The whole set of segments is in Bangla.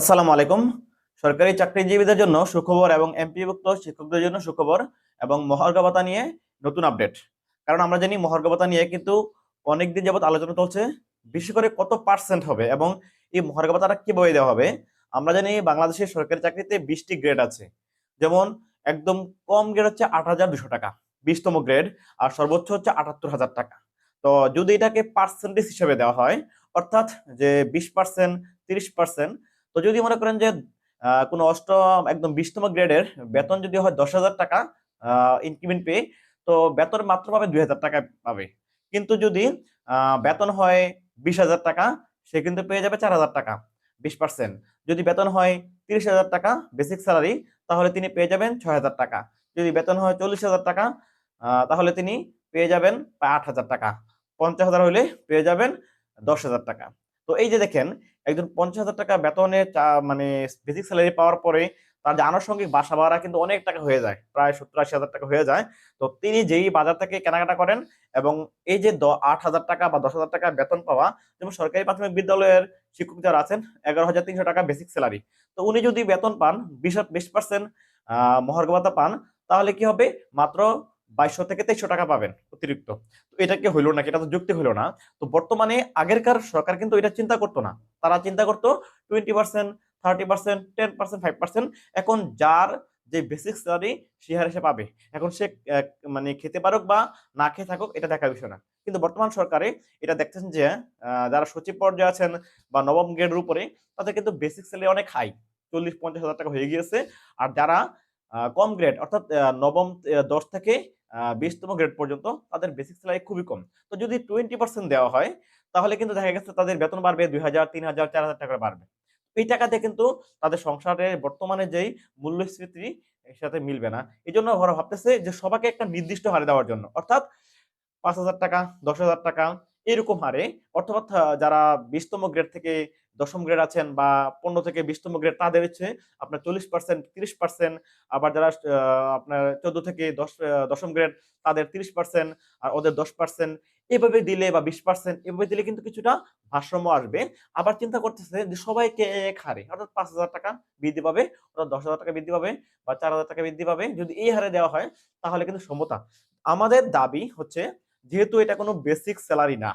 আসসালামু আলাইকুম। সরকারি চাকরিজীবীদের জন্য সুখবর এবং এমপিভুক্ত শিক্ষকদের জন্য সুখবর এবং মহার্ঘ ভাতা নিয়ে নতুন আপডেট। কারণ আমরা জানি মহার্ঘ ভাতা নিয়ে কিন্তু অনেকদিন যাবত আলোচনা চলছে। বিশেষ করে কত পার্সেন্ট হবে এবং এই মহার্ঘ ভাতাটা কীভাবে দেওয়া হবে? আমরা জানি বাংলাদেশের সরকারি চাকরিতে বিশটি গ্রেড আছে। যেমন একদম কম গ্রেড হচ্ছে আট হাজার দুশো টাকা, বিশতম গ্রেড আর সর্বোচ্চ হচ্ছে আটাত্তর হাজার টাকা। তো যদি এটাকে পার্সেন্টেজ হিসেবে দেওয়া হয়, অর্থাৎ যে বিশ পার্সেন্ট তিরিশ পার্সেন্ট তো যদি মনে করেন যে কোনো অষ্টম, একদম বিশতম গ্রেডের বেতন যদি হয় দশ হাজার টাকা ইনক্রিমেন্ট পেয়ে, তো বেতন মাত্র পাবে দুই হাজার টাকা পাবে। কিন্তু যদি বেতন হয় বিশ হাজার টাকা, সে কিন্তু পেয়ে যাবে চার হাজার টাকা, বিশ পার্সেন্ট যদি বেতন হয় তিরিশ হাজার টাকা বেসিক স্যালারি তাহলে তিনি পেয়ে যাবেন ছয় হাজার টাকা। যদি বেতন হয় চল্লিশ হাজার টাকা তাহলে তিনি পেয়ে যাবেন আট হাজার টাকা। পঞ্চাশ হাজার হলে পেয়ে যাবেন দশ হাজার টাকা। তো এই যে দেখেন একজন পঞ্চাশ হাজার টাকা বেতনে মানে বেসিক স্যালারি পাওয়ার পরে তার যে আনুষঙ্গিক বাসা ভাড়া কিন্তু অনেক টাকা হয়ে যায়, প্রায় সত্তর আশি হাজার টাকা হয়ে যায়। তো তিনি যেই বাজার থেকে কেনাকাটা করেন এবং এই যে আট হাজার টাকা বা দশ হাজার টাকা বেতন পাওয়া, যেমন সরকারি প্রাথমিক বিদ্যালয়ের শিক্ষক যারা আছেন, এগারো হাজার তিনশো টাকা বেসিক স্যালারি তো উনি যদি বেতন পান, বিশ বিশ পার্সেন্ট মহার্ঘ পান, তাহলে কি হবে? মাত্র বাইশশো থেকে তেইশশো টাকা পাবেন অতিরিক্ত। তো এটা কি হইল নাকি? এটা তো যুক্তি হইল না। তো বর্তমানে আগেরকার সরকার কিন্তু এটা চিন্তা করতো না। তারা চিন্তা করতো twenty percent thirty percent ten percent five percent এখন যার যে বেসিক স্যালারি সে হারে সে পাবে। এখন সে মানে খেতে পারুক বা না খেয়ে থাকুক, এটা দেখার বিষয় না। কিন্তু বর্তমান সরকারে এটা দেখতেছেন যে যারা সচিব পর্যায়ে আছেন বা নবম গ্রেডের উপরে, তাদের কিন্তু বেসিক স্যালারি অনেক হাই চল্লিশ, পঞ্চাশ হাজার টাকা হয়ে গিয়েছে। আর যারা কম গ্রেড অর্থাৎ নবম দশ থেকে বিশতম গ্রেড পর্যন্ত তাদের বেসিক স্যালারি খুবই কম। তো যদি টোয়েন্টি পার্সেন্ট দেওয়া হয়, তাহলে কিন্তু দেখা গেছে তাদের বেতন বাড়বে দুই হাজার, তিন হাজার, চার হাজার টাকা বাড়বে। এই টাকাতে কিন্তু তাদের সংসারে বর্তমানে যেই মূল্যস্ফীতি সাথে মিলবে না। এই জন্য ওরা ভাবতেছে যে সবাইকে একটা নির্দিষ্ট হারে দেওয়ার জন্য। অর্থাৎ পাঁচ হাজার টাকা, দশ হাজার টাকা, এরকম হারে, অর্থাৎ যারা বিশতম গ্রেড থেকে দশম গ্রেড আছেন বা পনেরো থেকে বিশতম গ্রেড তাদের হচ্ছে আপনার চল্লিশ পার্সেন্ট তিরিশ পার্সেন্ট আবার যারা আপনার চোদ্দ থেকে দশ দশম গ্রেড তাদের তিরিশ পার্সেন্ট আর ওদের দশ পার্সেন্ট এভাবে দিলে বা বিশ পার্সেন্ট এভাবে দিলে কিন্তু কিছুটা ভারসাম্য আসবে। আবার চিন্তা করতেছে যে সবাইকে এক হারে? অর্থাৎ পাঁচ হাজার টাকা বৃদ্ধি পাবে, অর্থাৎ দশ হাজার টাকা বৃদ্ধি পাবে বা চার হাজার টাকা বৃদ্ধি পাবে। যদি এই হারে দেওয়া হয়, তাহলে কিন্তু সমতা আমাদের দাবি হচ্ছে, যেহেতু এটা কোনো বেসিক স্যালারি না,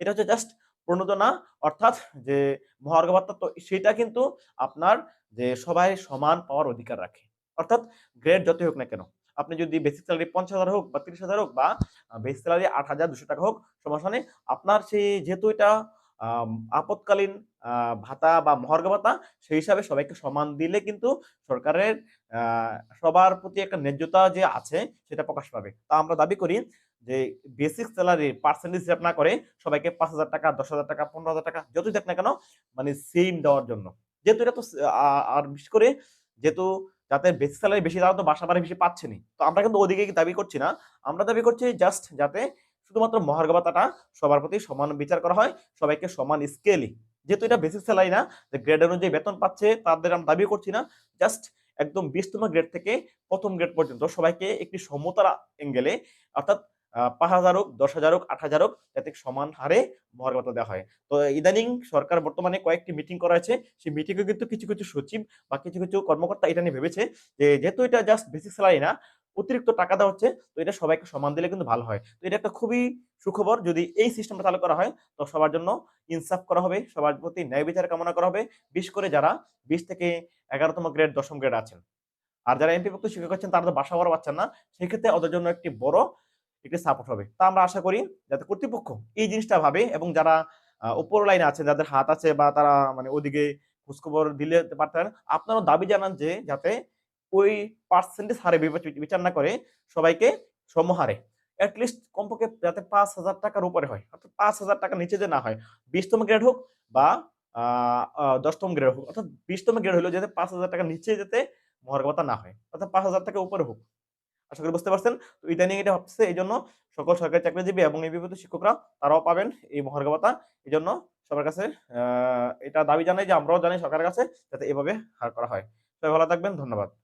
এটা হচ্ছে জাস্ট প্রণোদনা অর্থাৎ যে মহার্ঘ ভাতা তো সেটা কিন্তু আপনার যে সবাই সমান পাওয়ার অধিকার রাখে। অর্থাৎ গ্রেড যতই হোক না কেন আপনি যদি বেসিক স্যালারি পঞ্চাশ হাজার হোক বা তিরিশ হাজার হোক বা বেসিক স্যালারি আট হাজার দুশো টাকা হোক সমস্যা নেই আপনার সেই যেহেতু এটা আহ, ভাতা বা মহার্ঘ ভাতা সেই হিসাবে সবাইকে সমান দিলে কিন্তু সরকারের সবার প্রতি একটা ন্যায্যতা যে আছে সেটা প্রকাশ পাবে। তা আমরা দাবি করি যে বেসিক স্যালারি পার্সেন্টেজ হিসাব না করে সবাইকে পাঁচ হাজার টাকা, দশ হাজার টাকা, পনেরো হাজার টাকা যতই দেখ না কেন মানে সেম দেওয়ার জন্য। যেহেতু এটা তো আর বিশেষ করে যেহেতু যাতে বেসিক স্যালারি বেশি, তারা তো বাসা বাড়ি বেশি পাচ্ছেনি তো আমরা কিন্তু ওদিকে দাবি করছি না। আমরা দাবি করছি জাস্ট যাতে শুধুমাত্র মহার্ঘ সবার প্রতি সমান বিচার করা হয়, সবাইকে সমান স্কেলই যেহেতু এটা বেসিক স্যালারি না যে গ্রেড অনুযায়ী বেতন পাচ্ছে, তাদের আমরা দাবি করছি না। জাস্ট একদম বিশতম গ্রেড থেকে প্রথম গ্রেড পর্যন্ত সবাইকে একটি সমতার এঙ্গেলে অর্থাৎ পাঁচ হাজার হোক, দশ হাজার হোক, আট হাজার হোক, যাতে সমান হারে মহার্ঘ দেওয়া হয়। তো ইদানিং সরকার বর্তমানে কয়েকটি মিটিং করা হয়েছে। সেই মিটিংয়ে কিন্তু কিছু কিছু সচিব বা কিছু কিছু কর্মকর্তা এটা নিয়ে ভেবেছে যে, যেহেতু এটা জাস্ট বেসিক স্যালারি না, অতিরিক্ত টাকা দেওয়া হচ্ছে, তো এটা সবাইকে সমান দিলে কিন্তু ভালো হয়। তো এটা একটা খুবই সুখবর, যদি এই সিস্টেমটা চালু করা হয়, তো সবার জন্য ইনসাফ করা হবে, সবার প্রতি ন্যায় বিচার কামনা করা হবে। বিশেষ করে যারা বিশ থেকে এগারোতম গ্রেড দশম গ্রেড আছেন। আর যারা এমপিভুক্ত শিক্ষক আছেন, তারা তো বাসা বড় পাচ্ছেন না। সেক্ষেত্রে ওদের জন্য একটি বড় একটি সাপোর্ট হবে। তা আমরা আশা করি যাতে কর্তৃপক্ষ এই জিনিসটা ভাবে এবং যারা উপর লাইনে আছেন, যাদের হাত আছে বা তারা মানে ওদিকে খোঁজখবর দিলে পারতেন, আপনারাও দাবি জানান যে যাতে ওই পার্সেন্টেজ হারে বিচার না করে সবাইকে সমহারে অ্যাটলিস্ট কমপক্ষে যাতে পাঁচ হাজার টাকার উপরে হয়। অর্থাৎ পাঁচ হাজার টাকার নিচে যে না হয়, বিশতম গ্রেড হোক বা দশতম গ্রেড হোক, অর্থাৎ বিশতম গ্রেড হলেও যাতে পাঁচ হাজার টাকার নিচে যাতে মহার্ঘ ভাতা না হয়, অর্থাৎ পাঁচ হাজার টাকা উপরে হোক। আশা করি বুঝতে পারছেন। তো ইদানিং এটা ভাবছে এই জন্য সকল সরকারি চাকরিজীবী এবং এই বিপদ শিক্ষকরা, তারাও পাবেন এই মহার্ঘ এই জন্য সবার কাছে এটা দাবি জানাই যে আমরাও জানি সরকারের কাছে যাতে এভাবে হার করা হয়। সবাই ভালো থাকবেন, ধন্যবাদ।